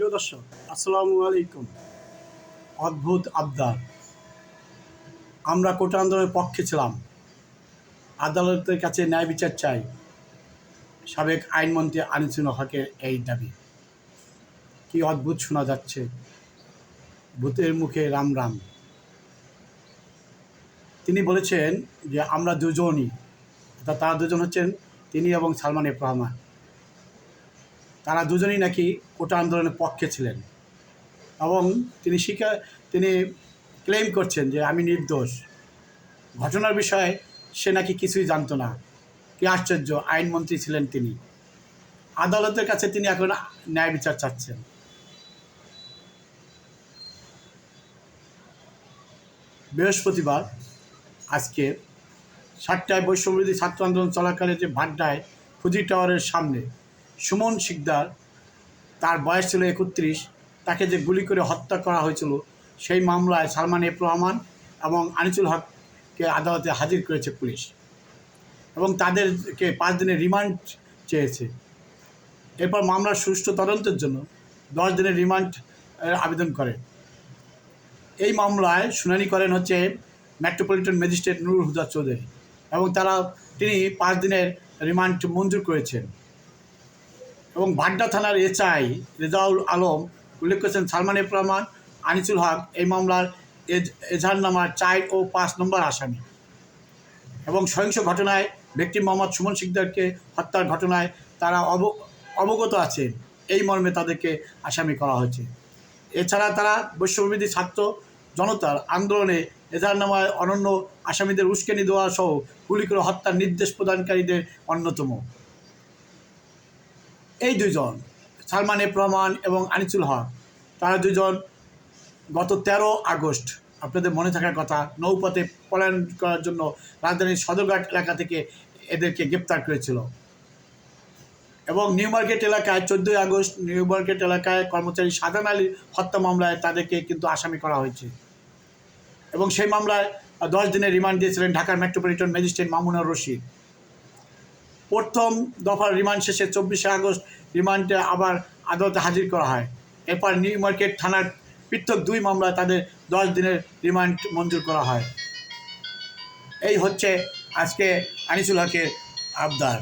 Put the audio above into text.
প্রিয় দর্শক, আসসালামু আলাইকুম। অদ্ভুত আবদার। আমরা কোটা আন্দোলনের পক্ষে ছিলাম। আদালতের কাছে ন্যায় বিচার চাই, সাবেক আইনমন্ত্রী আনিসুল হকের এই দাবি। কি অদ্ভুত শোনা যাচ্ছে। ভূতের মুখে রাম রাম। তিনি বলেছেন যে, আমরা দুজনই, তা তারা দুজন হচ্ছেন তিনি এবং সালমান এফ রহমান তারা দুজনেই নাকি কোটা আন্দোলনের পক্ষে ছিলেন। এবং তিনি স্বীকার তিনি ক্লেম করছেন যে আমি নির্দোষ। ঘটনার বিষয়ে সে নাকি কিছুই জানতো না। কি আশ্চর্য, আইনমন্ত্রী ছিলেন তিনি। আদালতের কাছে তিনি এখন ন্যায় বিচার চাচ্ছেন। বৃহস্পতিবার আজকে সাতটায় বৈশ্ববিরোধী ছাত্র আন্দোলন চলাকালে যে ভাড্ডায় ফুজি টাওয়ারের সামনে সুমন শিকদার, তার বয়স ছিল একত্রিশ, তাকে যে গুলি করে হত্যা করা হয়েছিল, সেই মামলায় সালমান এফ রহমান এবং আনিসুল হককে আদালতে হাজির করেছে পুলিশ এবং তাদেরকে পাঁচ দিনের রিমান্ড চেয়েছে। এরপর মামলার সুষ্ঠু তদন্তের জন্য দশ দিনের রিমান্ড আবেদন করে। এই মামলায় শুনানি করেন হচ্ছে মেট্রোপলিটন ম্যাজিস্ট্রেট নুরুল হুদা চৌধুরী এবং তারা তিনি পাঁচ দিনের রিমান্ড মঞ্জুর করেছেন। এবং ভাড্ডা থানার এসআই রেজাউল আলম, উল্লেখ করেছেন সালমান রহমান আনিসুল হক, এই মামলার এজ- এজাহারনামার চার ও পাঁচ নম্বর আসামি। এবং সহিংস ঘটনায় ব্যক্তি মোহাম্মদ সুমন শিকদারকে হত্যার ঘটনায় তারা অব, অবগত আছেন। এই মর্মে তাদেরকে আসামি করা হয়েছে। এছাড়া তারা বৈশ্যবিধি ছাত্র, জনতার আন্দোলনে এজাহারনামায় অনন্য আসামিদের উস্কেনি দেওয়া সহ গুলি করে হত্যার নির্দেশ প্রদানকারীদের অন্যতম। এই দুজন সালমান এফ রহমান এবং আনিসুল হক, তারা দুজন গত তেরো আগস্ট আপনাদের মনে থাকার কথা, নৌপথে পলায়ন করার জন্য রাজধানীর সদরঘাট এলাকা থেকে এদেরকে গ্রেপ্তার করেছিল। এবং নিউ মার্কেট এলাকায় চোদ্দোই আগস্ট নিউ মার্কেট এলাকায় কর্মচারী সাদান আলীর হত্যা মামলায় তাদেরকে কিন্তু আসামি করা হয়েছে। এবং সেই মামলায় দশ দিনের রিমান্ড দিয়েছিলেন ঢাকার মেট্রোপলিটন ম্যাজিস্ট্রেট মামুনুর রশিদ। প্রথম দফার রিমান্ড শেষে চব্বিশে আগস্ট রিমান্ডে আবার আদালতে হাজির করা হয়। এরপর নিউ মার্কেট থানার পৃথক দুই মামলায় তাদের দশ দিনের রিমান্ড মঞ্জুর করা হয়। এই হচ্ছে আজকে আনিসুল হকের আবদার।